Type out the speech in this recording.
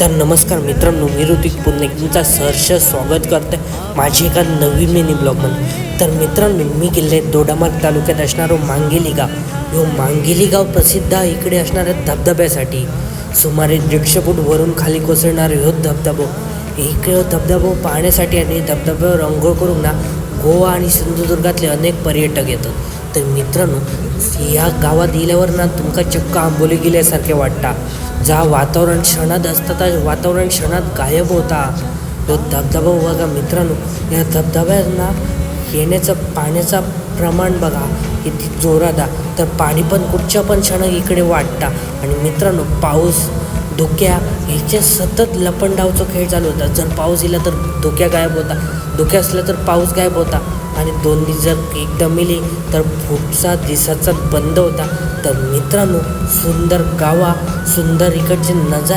तर नमस्कार मित्रांनो मी ऋतिक पुन्हा एक सहर्ष स्वागत करते माझी एका नवीन मिनी ब्लॉगमध्ये. तर मित्रांनो मी गेले दोडामार्ग तालुक्यात असणारो मांगेली गाव. ह्यो मांगेली गाव प्रसिद्ध आहे. इकडे असणाऱ्या धबधब्यासाठी. सुमारे दीडशे फूट वरून खाली कोसळणारे ह्यो धबधबो. एक धबधबो पाहण्यासाठी आणि धबधब्यावर अंघोळ करून ना गोवा आणि सिंधुदुर्गातले अनेक पर्यटक येतात. तर मित्रांनो ह्या गावात गेल्यावर ना तुमका चक्क आंबोली गेल्यासारखे वाटता. जा वातावरण क्षणात असतं त्या वातावरण क्षणात गायब होता. तो धबधबा बघा मित्रांनो या धबधब्यांना येण्याचं पाण्याचा प्रमाण बघा किती जोरात तर पाणी पण कुठच्या पण क्षणात इकडे वाटता आणि मित्रांनो पाऊस धुक्या ह्याच्या सतत लपंडावचा खेळ चालू होता. जर पाऊस येला तर धुक्या गायब होता. धुक्या असला तर पाऊस गायब होता. आणि दोन्ही जर एकदम मिली तर पुढचा दिसाचा बंद होता. तर मित्रांनो सुंदर गावा सुंदर इकडचे नजारे